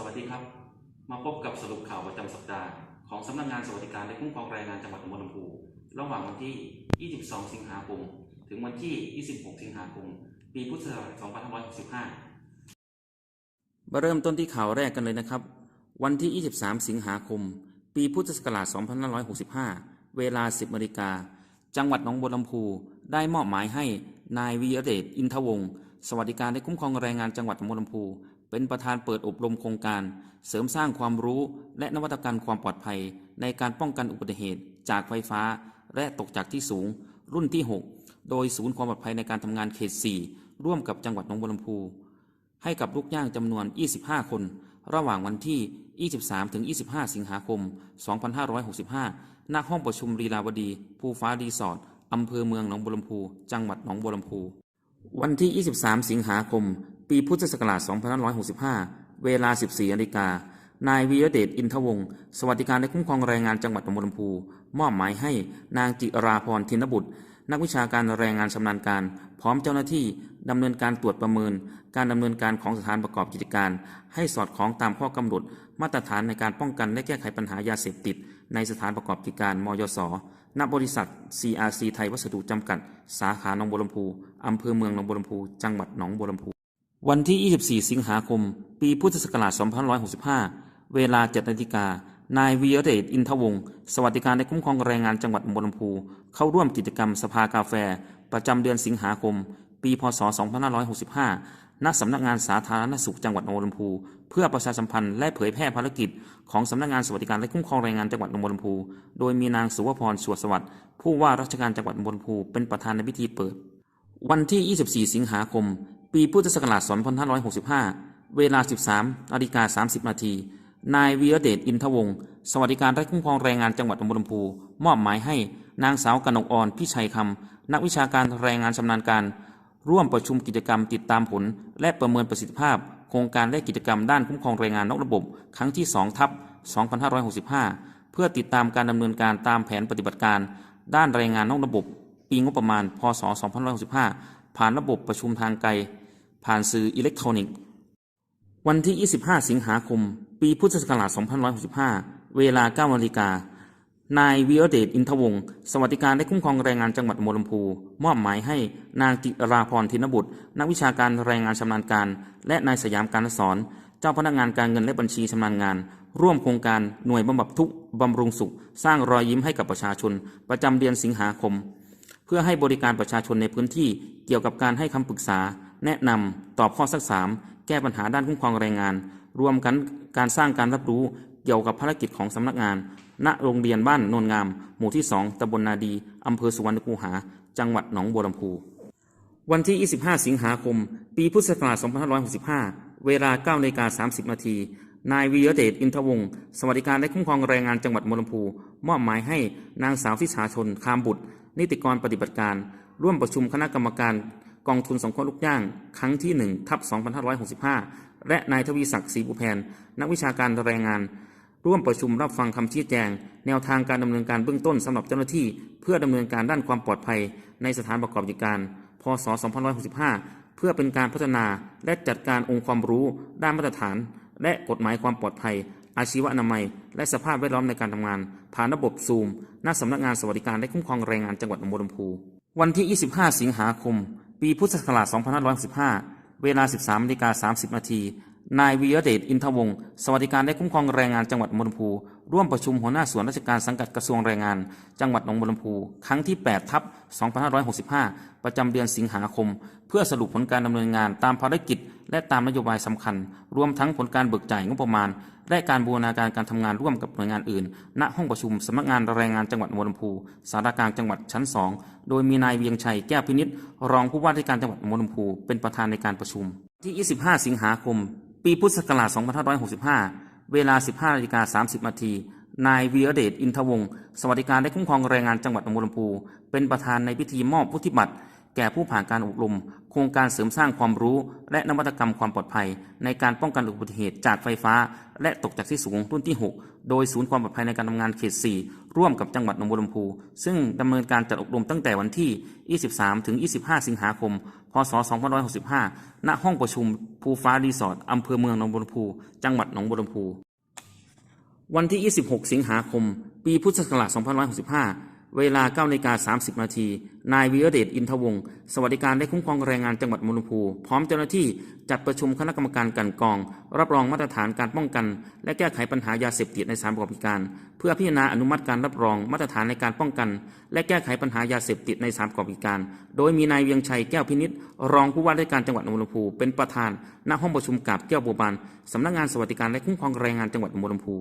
สวัสดีครับ มาพบกับสรุปข่าวประจำสัปดาห์ของสำนักงานสวัสดิการและคุ้มครองแรงงานจังหวัดหนองบัวลำพูระหว่างวันที่ 22 สิงหาคม ถึงวันที่ 26 สิงหาคม ปีพุทธศักราช 2565 มาเริ่มต้นที่ข่าวแรกกันเลยนะครับ วันที่ 23 สิงหาคม ปีพุทธศักราช 2565 เวลา 10นาฬิกา จังหวัดหนองบัวลำพูได้มอบหมายให้นายวีรเดชอินทวงศ์สวัสดิการและคุ้มครองแรงงานจังหวัดหนองบัวลำพู เป็นประธานเปิดอบรมโครงการ เสริมสร้างความรู้และนวัตกรรมความปลอดภัย ในการป้องกันอุบัติเหตุจากไฟฟ้า และตกจากที่สูง รุ่นที่ 6 โดยศูนย์ความปลอดภัยในการทำงานเขต 4 ร่วมกับจังหวัดหนองบัวลำพู ให้กับลูกจ้างจำนวน 25 คน ระหว่างวันที่ 23ถึง25 สิงหาคม 2565 ณ ห้องประชุมรีลาวดี ภูฟ้ารีสอร์ทอำเภอเมืองหนองบัวลำพู จังหวัดหนองบัวลำพู วันที่ 23 สิงหาคม ปีพุทธศักราช 2565 เวลา 14นาฬิกานายวีรเดชอินทวงศ์สวัสดิการและคุ้มครองแรงงานจังหวัดหนองบัวลำพูมอบหมายให้นางจิราพรทินบุตร นักวิชาการแรงงานชำนาญการ พร้อมเจ้าหน้าที่ดำเนินการตรวจประเมิน การดำเนินการของสถานประกอบกิจการ ให้สอดคล้องตามข้อกำหนด มาตรฐานในการป้องกันและแก้ไขปัญหายาเสพติด ในสถานประกอบกิจการมยศณบริษัท CRC ไทยวัสดุจำกัด สาขาหนองบัวลำพูอำเภอเมืองหนองบัวลำพู จังหวัดหนองบัวลำพู วันที่ 24 สิงหาคม ปีพุทธศักราช 2565 เวลา 7 นาฬิกา นายวีรเดชอินทวงศ์ สวัสดิการและคุ้มครองแรงงานจังหวัดหนองบัวลำพูเข้าร่วมกิจกรรมสภากาแฟ ประจำเดือนสิงหาคม ปีพศ 2565 ณ สำนักงานสาธารณสุขจังหวัดหนองบัวลำพูเพื่อประชาสัมพันธ์และเผยแพร่ภารกิจ ของสำนักงานสวัสดิการและคุ้มครองแรงงานจังหวัดหนองบัวลำพูโดยมีนางสุวพรสวดสวัสดิ์ผู้ว่าราชการจังหวัดหนองบัวลำพูเป็นประธานในพิธีเปิด วันที่ 24 สิงหาคม ปีพุทธศักราช 2565 เวลา 13นาฬิกา30 นาที นายวีระเดชอินทวงศ์สวัสดิการและคุ้มครองแรงงานจังหวัดหนองบัวลำพู มอบหมายให้นางสาวกนกอ่อนพิชัยคำ นักวิชาการแรงงานชำนาญการ ร่วมประชุมกิจกรรมติดตามผล และประเมินประสิทธิภาพ โครงการและกิจกรรมด้านคุ้มครองแรงงานนอกระบบ ครั้งที่2ทับ2565 เพื่อติดตามการดำเนินการตามแผนปฏิบัติการ ด้านแรงงานนอกระบบ ปีงบประมาณ พศ 2565 ผ่านระบบประชุมทางไกล ผ่านสื่ออิเล็กทรอนิกส์ วันที่ 25 สิงหาคม ปีพุทธศักราช2565 เวลา9นาฬิกานายวีรเดชอินทวงศ์สวัสดิการและคุ้มครองแรงงานจังหวัดหนองบัวลำพู มอบหมายให้นางจิราพรทินบุตร นักวิชาการแรงงานชำนาญการ และนายสยามการสอน เจ้าพนักงานการเงินและบัญชีชำนาญงาน ร่วมโครงการหน่วยบำบัดทุกบำรุงสุข สร้างรอยยิ้มให้กับประชาชน ประจำเดือนสิงหาคม เพื่อให้บริการประชาชนในพื้นที่เกี่ยวกับการให้คำปรึกษา แนะนำตอบข้อสักถามแก้ปัญหาด้านคุ้มครองแรงงาน รวมกันการสร้างการรับรู้เกี่ยวกับภารกิจของสำนักงาน ณโรงเรียนบ้านโนนงาม หมู่ที่ 2ตำบลนาดีอำเภอสุวรรณคูหา จังหวัดหนองบัวลำพูวันที่ 25 สิงหาคม ปีพุทธศักราช2565 เวลา9นาฬิกา30 นาที นายวีรเดชอินทวงศ์ สวัสดิการและคุ้มครองแรงงานจังหวัดบัวลำพู มอบหมายให้นางสาวทิชาชน คามบุตร นิติกรปฏิบัติการ ร่วมประชุมคณะกรรมการ กองทุนสงเคราะห์ลูกจ้าง ครั้งที่1ทับ2565 และนายทวีศักดิ์ศรีบุแพนนักวิชาการแรงงาน ร่วมประชุมรับฟังคำชี้แจง แนวทางการดำเนินการเบื้องต้นสำหรับเจ้าหน้าที่ เพื่อดำเนินการด้านความปลอดภัย ในสถานประกอบกิจการ พศ 2565 เพื่อเป็นการพัฒนาและจัดการองค์ความรู้ ด้านมาตรฐาน และกฎหมายความปลอดภัย อาชีวอนามัย และสภาพแวดล้อมในการทำงาน ผ่านระบบซูมณสำนักงานสวัสดิการและคุ้มครองแรงงานจังหวัดหนองบัวลำพูวันที่ 25 สิงหาคม ปีพุทธศักราช 2515 เวลา 13นาฬิกา30 นาที นายวิรเดชอินทวงศ์สวัสดิการและคุ้มครองแรงงานจังหวัดหนองบัวลำพูร่วมประชุมหัวหน้าส่วนราชการสังกัดกระทรวงแรงงาน จังหวัดหนองบัวลำพูครั้งที่ 8 ทับ 2565 ประจำเดือนสิงหาคม เพื่อสรุปผลการดำเนินงานตามภารกิจ และตามนโยบายสำคัญ รวมทั้งผลการเบิกจ่ายงบประมาณ และการบูรณาการการทำงานร่วมกับหน่วยงานอื่น ณห้องประชุมสำนักงานแรงงานจังหวัดหนองบัวลำพูสารกลางจังหวัดชั้น 2 โดยมีนายเวียงชัยแก้วพินิษรองผู้ว่าราชการจังหวัดหนองบัวลำพูเป็นประธานในการประชุม ที่ 25 สิงหาคม ปีพุทธศักราช 2565 เวลา 15นาฬิกา30นาทีนายวีรเดชอินทวงศ์สวัสดิการและคุ้มครองแรงงานจังหวัดหนองบัวลำพู เป็นประธานในพิธีมอบวุฒิบัตรแก่ผู้ผ่านการอบรม ครงการเสริมสร้างความรู้ และนวัตกรรมความปลอดภัย ในการป้องกันอุบัติเหตุจากไฟฟ้า และตกจากที่สูงรุ่นที่ 6 โดยศูนย์ความปลอดภัยในการทำงานเขต 4 ร่วมกับจังหวัดหนองบัวลำพูซึ่งดำเนินการจัดอบรมตั้งแต่วันที่ 23 ถึง 25 สิงหาคม พศ 2565 ณ ห้องประชุมภูฟ้ารีสอร์ทอำเภอเมืองหนองบัวลำพู จังหวัดหนองบัวลำพู วันที่ 26 สิงหาคม ปีพุทธศักราช 2565 เวลา9นาฬิกา30 นาที นายวิรเดชอินทวงศ์สวัสดิการและคุ้มครองแรงงานจังหวัดมุลำพูพร้อมเจ้าหน้าที่จัดประชุมคณะกรรมการกันกอง รับรองมาตรฐานการป้องกัน และแก้ไขปัญหายาเสพติดในสานประกอบการ เพื่อพิจารณาอนุมัติการรับรองมาตรฐานในการป้องกัน และแก้ไขปัญหายาเสพติดในสานประกอบการ โดยมีนายเวียงชัยแก้วพินิษรองผู้ว่าราชการจังหวัดหนองบัวลำพูเป็นประธานณห้องประชุมกาบแก้วบัวบานสำนักงานสวัสดิการและคุ้มครองแรงงานจังหวัดหนองบัวลำพู